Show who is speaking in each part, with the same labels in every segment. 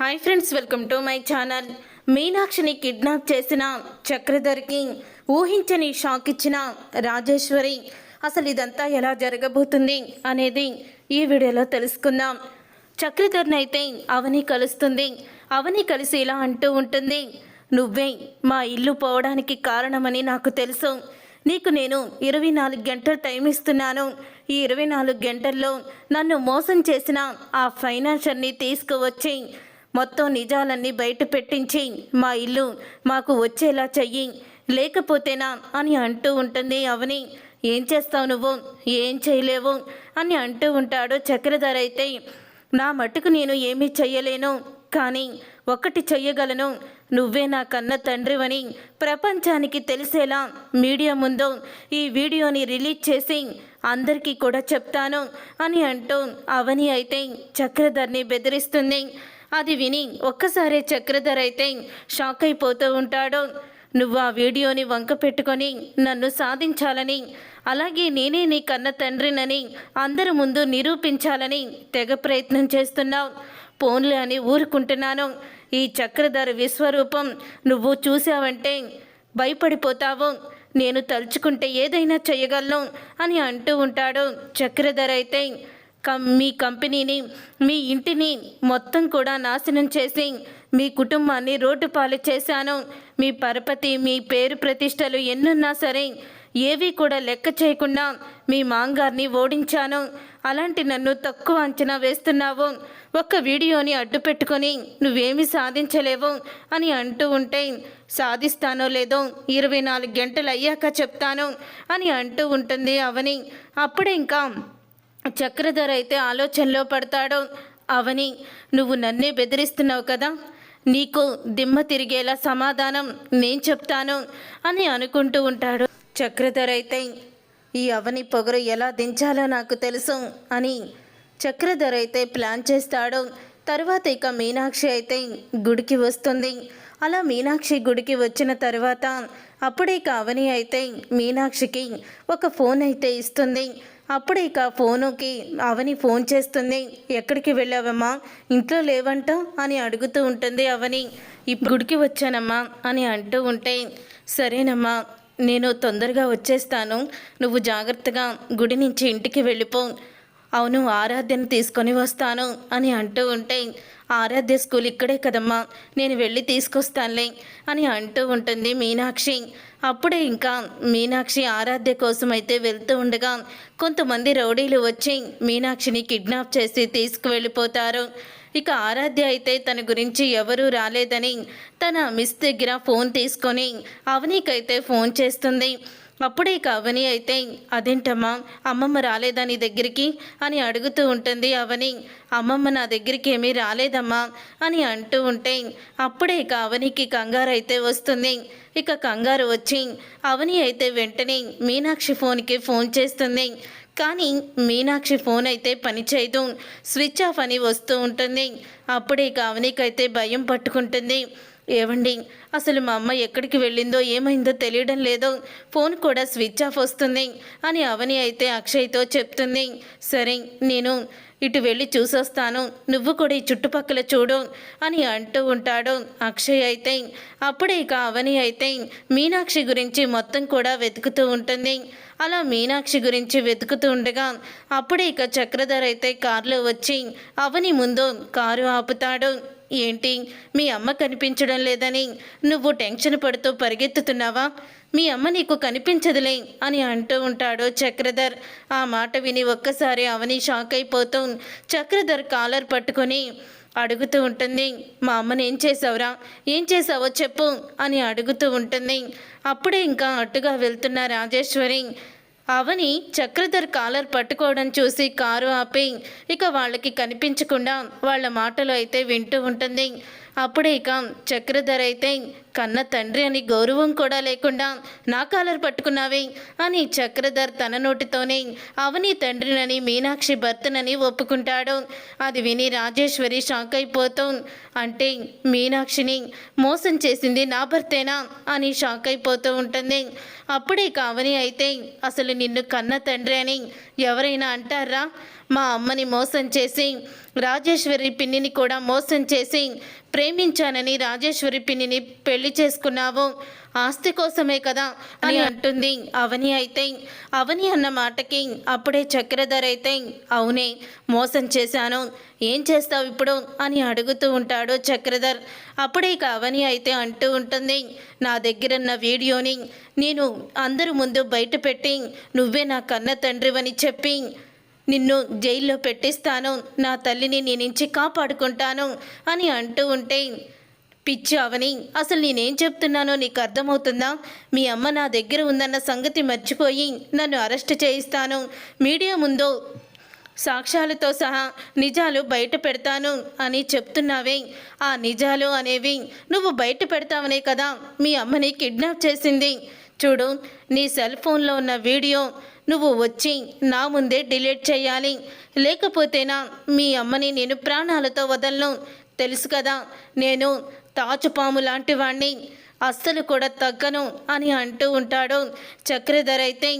Speaker 1: Hi friends welcome to my channel. మీనాక్షిని kidnap చేసిన చక్రధర్కి ఊహించని షాక్ ఇచ్చిన రాజేశ్వరి అసలు ఇదంతా ఎలా జరగబోతుంది అనేది ఈ వీడియోలో తెలుసుకుందాం. చక్రధర్ని అయితే అవని కలుస్తుంది. అవని కలిసి ఇలా అంటూ ఉంటుంది నువ్వే మా ఇల్లు పోవడానికి కారణమని నాకు తెలుసు. నీకు నేను ఇరవై నాలుగు గంటలు టైం ఇస్తున్నాను. ఈ ఇరవై నాలుగు గంటల్లో నన్ను మోసం చేసిన ఆ ఫైనాన్షియల్ని తీసుకువచ్చి మొత్తం నిజాలన్నీ బయట పెట్టించి మా ఇల్లు మాకు వచ్చేలా చెయ్యి. లేకపోతేనా? అని అంటూ ఉంటుంది అవని. ఏం చేస్తావు నువ్వు? ఏం చేయలేవు? అని అంటూ ఉంటాడు చక్రధర అయితే. నా మట్టుకు నేను ఏమీ చెయ్యలేను కానీ ఒక్కటి చెయ్యగలను. నువ్వే నా కన్న తండ్రివని. ప్రపంచానికి తెలిసేలా మీడియా ముందు ఈ వీడియోని రిలీజ్ చేసి అందరికీ కూడా చెప్తాను అని అంటూ అవని అయితే చక్రధర్ని బెదిరిస్తుంది. అది విని ఒక్కసారి చక్రధర్ అయితే షాక్ అయిపోతూ ఉంటాడు. నువ్వు ఆ వీడియోని వంక పెట్టుకొని నన్ను సాధించాలని అలాగే నేనే నీ కన్న తండ్రినని అందరి ముందు నిరూపించాలని తెగ ప్రయత్నం చేస్తున్నావు. పోన్లే అని ఊరుకుంటున్నాను. ఈ చక్రధర విశ్వరూపం నువ్వు చూసావంటే భయపడిపోతావు. నేను తలుచుకుంటే ఏదైనా చేయగలను అని అంటూ ఉంటాడు చక్రధర అయితే. మీ కంపెనీని మీ ఇంటిని మొత్తం కూడా నాశనం చేసి మీ కుటుంబాన్ని రోడ్డు పాలు చేశాను. మీ పరపతి మీ పేరు ప్రతిష్టలు ఎన్నున్నా సరే ఏవి కూడా లెక్క చేయకుండా మీ మాంగార్ని ఓడించాను. అలాంటి నన్ను తక్కువ అంచనా వేస్తున్నావు. ఒక్క వీడియోని అడ్డు పెట్టుకొని నువ్వేమీ సాధించలేవు అని అంటూ ఉంటే సాధిస్తానో లేదో ఇరవై నాలుగు గంటలు అయ్యాక చెప్తాను అని అంటూ ఉంటుంది అవని. అప్పుడే ఇంకా చక్రధర అయితే ఆలోచనలో పడతాడో అవని నువ్వు నన్నే బెదిరిస్తున్నావు కదా నీకు దిమ్మ తిరిగేలా సమాధానం నేను చెప్తాను అని అనుకుంటూ ఉంటాడు. చక్రధర అయితే ఈ అవని పొగరు ఎలా దించాలో నాకు తెలుసు అని చక్రధర అయితే ప్లాన్ చేస్తాడు. తర్వాత ఇక మీనాక్షి అయితే గుడికి వస్తుంది. అలా మీనాక్షి గుడికి వచ్చిన తర్వాత అప్పుడే ఇక అవని అయితే మీనాక్షికి ఒక ఫోన్ అయితే ఇస్తుంది. అప్పుడే ఇక ఫోనుకి అవని ఫోన్ చేస్తుంది. ఎక్కడికి వెళ్ళావమ్మా? ఇంట్లో లేవంట అని అడుగుతూ ఉంటుంది అవని. గుడికి వచ్చానమ్మా అని అంటూ ఉంటే సరేనమ్మా నేను తొందరగా వచ్చేస్తాను. నువ్వు జాగ్రత్తగా గుడి నుంచి ఇంటికి వెళ్ళిపో. అవును ఆరాధ్యను తీసుకొని వస్తాను అని అంటూ ఉంటే ఆరాధ్య స్కూల్ ఇక్కడే కదమ్మా నేను వెళ్ళి తీసుకొస్తానులే అని అంటూ ఉంటుంది మీనాక్షి. అప్పుడే ఇంకా మీనాక్షి ఆరాధ్య కోసం అయితే వెళ్తూ ఉండగా కొంతమంది రౌడీలు వచ్చి మీనాక్షిని కిడ్నాప్ చేసి తీసుకువెళ్ళిపోతారు. ఇక ఆరాధ్య అయితే తన గురించి ఎవరూ రాలేదని తన మిస్ దగ్గర ఫోన్ తీసుకొని అవనీకైతే ఫోన్ చేస్తుంది. అప్పుడే ఇక అవని అయితే అదేంటమ్మా? అమ్మమ్మ రాలేదా నీ దగ్గరికి? అని అడుగుతూ ఉంటుంది అవని. అమ్మమ్మ నా దగ్గరికి ఏమీ రాలేదమ్మా అని అంటూ ఉంటే అప్పుడే ఇక అవనికి కంగారు అయితే వస్తుంది. ఇక కంగారు వచ్చి అవని అయితే వెంటనే మీనాక్షి ఫోన్కి ఫోన్ చేస్తుంది. కానీ మీనాక్షి ఫోన్ అయితే పనిచేయదు స్విచ్ ఆఫ్ అని వస్తూ ఉంటుంది. అప్పుడే ఇక భయం పట్టుకుంటుంది. ఏవండి అసలు మా అమ్మ ఎక్కడికి వెళ్ళిందో ఏమైందో తెలియడం లేదో. ఫోన్ కూడా స్విచ్ ఆఫ్ వస్తుంది అని అవని అయితే అక్షయ్తో చెప్తుంది. సరే నేను ఇటు వెళ్ళి చూసొస్తాను. నువ్వు కూడా ఈ చుట్టుపక్కల చూడు అని అంటూ ఉంటాడు. అక్షయ్ అయితే అప్పుడే ఇక అవని అయితే మీనాక్షి గురించి మొత్తం కూడా వెతుకుతూ ఉంటుంది. అలా మీనాక్షి గురించి వెతుకుతూ ఉండగా అప్పుడే ఇక చక్రధర్ అయితే కారులో వచ్చి అవని ముందు కారు ఆపుతాడు. ఏంటి? మీ అమ్మ కనిపించడం లేదని నువ్వు టెన్షన్ పడుతూ పరిగెత్తుతున్నావా? మీ అమ్మ నీకు కనిపించదులే అని అంటూ ఉంటాడు చక్రధర్. ఆ మాట విని ఒక్కసారి అవని షాక్ అయిపోతూ చక్రధర్ కాలర్ పట్టుకొని అడుగుతూ ఉంటుంది మా అమ్మని ఏం చేసావురా? ఏం చేసావో చెప్పు అని అడుగుతూ ఉంటుంది. అప్పుడే ఇంకా అట్టుగా వెళ్తున్న రాజేశ్వరి అవని చక్రధర్ కాలర్ పట్టుకోవడం చూసి కారు ఆపి ఇక వాళ్ళకి కనిపించకుండా వాళ్ళ మాటలు అయితే వింటూ ఉంటుంది. అప్పుడే ఇక చక్రధర్ అయితే కన్న తండ్రి అని గౌరవం కూడా లేకుండా నా కాలర్ పట్టుకున్నావే అని చక్రధర్ తన నోటితోనే అవని తండ్రినని మీనాక్షి భర్తనని ఒప్పుకుంటాడు. అది విని రాజేశ్వరి షాక్ అయిపోతూ అంటే మీనాక్షిని మోసం చేసింది నా భర్తేనా? అని షాక్ అయిపోతూ ఉంటుంది. అప్పుడే కావని అయితే అసలు నిన్ను కన్న తండ్రి అని ఎవరైనా అంటారా? మా అమ్మని మోసం చేసి రాజేశ్వరి పిన్నిని కూడా మోసం చేసి ప్రేమించానని రాజేశ్వరి పిన్నిని పెళ్ళి చేసుకున్నావు. ఆస్తి కోసమే కదా అని అంటుంది. అవని అయితే అవని అన్న మాటకి అప్పుడే చక్రధర్ అయితే అవునే మోసం చేశాను. ఏం చేస్తావు ఇప్పుడు? అని అడుగుతూ ఉంటాడు చక్రధర్. అప్పుడే ఇక అవని అయితే అంటూ ఉంటుంది నా దగ్గర ఉన్న వీడియోని నేను అందరి ముందు బయట పెట్టి నువ్వే నా కన్న తండ్రివని చెప్పి నిన్ను జైల్లో పెట్టిస్తాను. నా తల్లిని నీ నుంచి కాపాడుకుంటాను అని అంటూ ఉంటే పిచ్చి అవని అసలు నేనేం చెప్తున్నానో నీకు అర్థమవుతుందా? మీ అమ్మ నా దగ్గర ఉందన్న సంగతి మర్చిపోయి నన్ను అరెస్ట్ చేయిస్తాను. మీడియా ముందు సాక్ష్యాలతో సహా నిజాలు బయట పెడతాను అని చెప్తున్నావే. ఆ నిజాలు అనేవి నువ్వు బయట పెడతావనే కదా మీ అమ్మని కిడ్నాప్ చేసింది. చూడు నీ సెల్ ఫోన్లో ఉన్న వీడియో నువ్వు వచ్చి నా ముందే డిలీట్ చేయాలి. లేకపోతేనా మీ అమ్మని నేను ప్రాణాలతో వదలను. తెలుసు కదా నేను తాచుపాము లాంటి వాణ్ణి. అస్సలు కూడా తగ్గను అని అంటూ ఉంటాడు. చక్రధర్ అయితే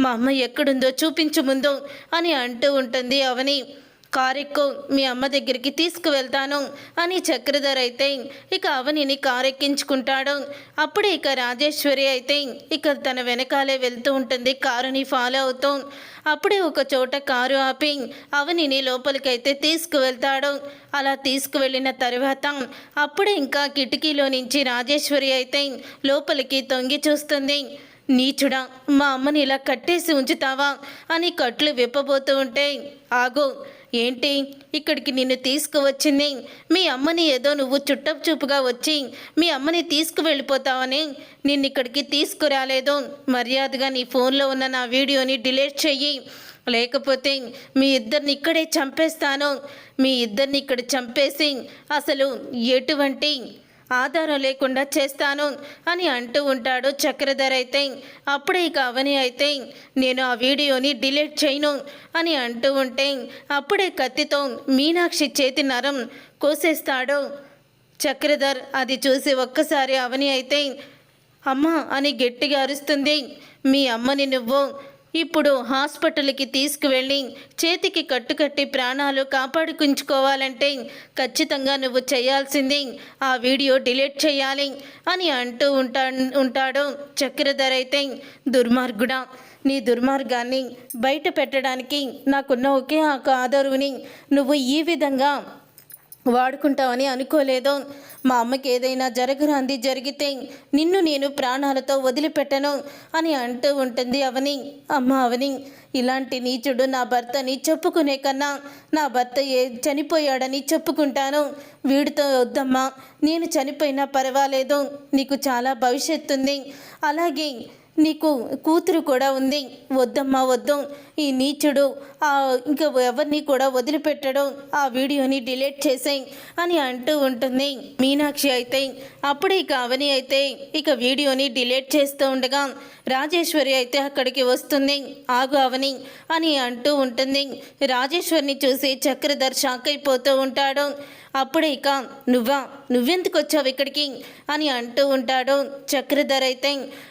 Speaker 1: మా అమ్మ ఎక్కడుందో చూపించు ముందు అని అంటూ ఉంటుంది అవని. కారెక్కు మీ అమ్మ దగ్గరికి తీసుకువెళ్తాను అని చక్రధర్ అయితే ఇక అవనిని కారెక్కించుకుంటాడు. అప్పుడే ఇక రాజేశ్వరి అయితే ఇక తన వెనకాలే వెళ్తూ ఉంటుంది. కారుని ఫాలో అవుతూ అప్పుడే ఒక చోట కారు ఆపి అవనిని లోపలికైతే తీసుకువెళ్తాడు. అలా తీసుకువెళ్ళిన తర్వాత అప్పుడే ఇంకా కిటికీలో నుంచి రాజేశ్వరి అయితే లోపలికి తొంగి చూస్తుంది. నీచుడా మా అమ్మని ఇలా కట్టేసి ఉంచుతావా అని కట్లు విప్పబోతూ ఉంటే ఆగు ఏంటి? ఇక్కడికి నిన్ను తీసుకువచ్చింది. మీ అమ్మని ఏదో నువ్వు చుట్టపు చూపుగా వచ్చి మీ అమ్మని తీసుకువెళ్ళిపోతావని నిన్ను ఇక్కడికి తీసుకురాలేదు. మర్యాదగా నీ ఫోన్లో ఉన్న నా వీడియోని డిలీట్ చెయ్యి. లేకపోతే మీ ఇద్దరిని ఇక్కడే చంపేస్తాను. మీ ఇద్దరిని ఇక్కడ చంపేసి అసలు ఎటువంటి ఆధారం లేకుండా చేస్తాను అని అంటూ ఉంటాడు చక్రధర్ అయితే. అప్పుడే ఇక అవని అయితే నేను ఆ వీడియోని డిలీట్ చేయను అని అంటూ ఉంటే అప్పుడే కత్తితో మీనాక్షి చేతి నరం కోసేస్తాడు. చక్రధర్ అది చూసి ఒక్కసారి అవని అయితే అమ్మ అని గట్టిగా అరుస్తుంది. మీ అమ్మని నువ్వు ఇప్పుడు హాస్పిటల్కి తీసుకువెళ్ళి చేతికి కట్టుకట్టి ప్రాణాలు కాపాడుకుంచుకోవాలంటే ఖచ్చితంగా నువ్వు చేయాల్సింది ఆ వీడియో డిలీట్ చేయాలి అని అంటూ ఉంటా ఉంటాడు చక్రధర్ అయితే. దుర్మార్గుడా నీ దుర్మార్గాన్ని బయట పెట్టడానికి నాకున్న ఒకే ఒక ఆధారుని నువ్వు ఈ విధంగా వాడుకుంటావని అనుకోలేదు మా అమ్మకి ఏదైనా జరగరాంది జరిగితే నిన్ను నేను ప్రాణాలతో వదిలిపెట్టను అని అంటూ ఉంటుంది అవని. అమ్మ అవని ఇలాంటి నీచుడు నా భర్తని చెప్పుకునే కన్నా నా భర్త ఏ చనిపోయాడని చెప్పుకుంటాను. వీడితో వద్దమ్మా నేను చనిపోయినా పర్వాలేదు నీకు చాలా భవిష్యత్తు ఉంది అలాగే నీకు కూతురు కూడా ఉంది. వద్దమ్మా వద్దు. ఈ నీచుడు ఆ ఇంకా ఎవరిని కూడా వదిలిపెట్టడం. ఆ వీడియోని డిలీట్ చేసేయి అని అంటూ ఉంటుంది. మీనాక్షి అయితే అప్పుడు ఇక అవని అయితే ఇక వీడియోని డిలీట్ చేస్తూ ఉండగా రాజేశ్వరి అయితే అక్కడికి వస్తుంది. ఆగు అవని అని అంటూ ఉంటుంది. రాజేశ్వరిని చూసి చక్రధర్ షాక్ అయిపోతూ ఉంటాడు. అప్పుడే ఇక నువ్వా? నువ్వెందుకు వచ్చావు ఇక్కడికి? అని అంటూ ఉంటాడు చక్రధర్ అయితే.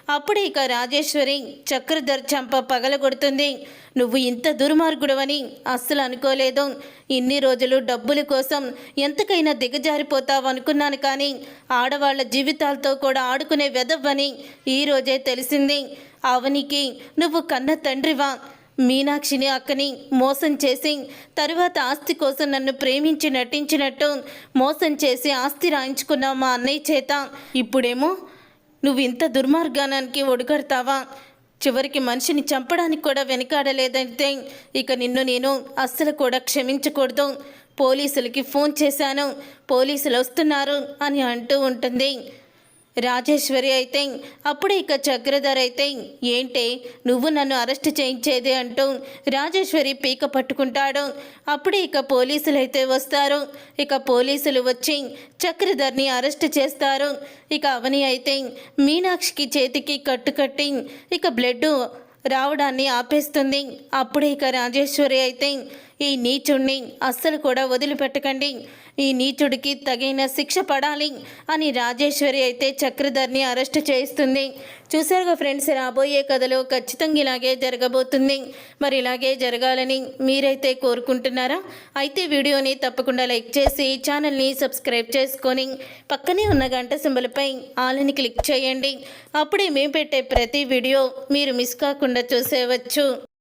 Speaker 1: అప్పుడే ఇక రాజేశ్వరి చక్రధర్ చంప పగలగొడుతుంది నువ్వు ఇంత దుర్మార్గుడవని అస్సలు అనుకోలేదు. ఇన్ని రోజులు డబ్బుల కోసం ఎంతకైనా దిగజారిపోతావు అనుకున్నాను కానీ ఆడవాళ్ళ జీవితాలతో కూడా ఆడుకునే వెదవ్వని ఈరోజే తెలిసింది. అవనికి నువ్వు కన్న తండ్రివా? మీనాక్షిని అక్కని మోసం చేసి తరువాత ఆస్తి కోసం నన్ను ప్రేమించి నటించినట్టు మోసం చేసి ఆస్తి రాయించుకున్న మా అన్నయ్య చేత ఇప్పుడేమో నువ్వు ఇంత దుర్మార్గానానికి ఒడుగడతావా? చివరికి మనిషిని చంపడానికి కూడా వెనకాడలేదంటే ఇక నిన్ను నేను అస్సలు కూడా క్షమించకూడదు. పోలీసులకి ఫోన్ చేశాను. పోలీసులు వస్తున్నారు అని అంటూ ఉంటుంది. రాజేశ్వరి అయితే అప్పుడే ఇక చక్రధర్ అయితే ఏంటే నువ్వు నన్ను అరెస్ట్ చేయించేది అంటూ రాజేశ్వరి పీక పట్టుకుంటాడు. అప్పుడే ఇక పోలీసులు అయితే వస్తారు. ఇక పోలీసులు వచ్చి చక్రధర్ని అరెస్ట్ చేస్తారు. ఇక అవని అయితే మీనాక్షికి చేతికి కట్టుకట్టి ఇక బ్లడ్ రావడాన్ని ఆపేస్తుంది. అప్పుడే ఇక రాజేశ్వరి అయితే ఈ నీచుణ్ణి అస్సలు కూడా వదిలిపెట్టకండి. ఈ నీచుడికి తగిన శిక్ష పడాలి అని రాజేశ్వరి అయితే చక్రధర్ని అరెస్ట్ చేస్తుంది చూసారుగా ఫ్రెండ్స్ రాబోయే కథలో ఖచ్చితంగా ఇలాగే జరగబోతుంది. మరి ఇలాగే జరగాలని మీరైతే కోరుకుంటున్నారా? అయితే వీడియోని తప్పకుండా లైక్ చేసి ఛానల్ని సబ్స్క్రైబ్ చేసుకొని పక్కనే ఉన్న గంట సింబల్పై ఆలని క్లిక్ చేయండి. అప్పుడే మేము పెట్టే ప్రతి వీడియో మీరు మిస్ కాకుండా చూసేవచ్చు.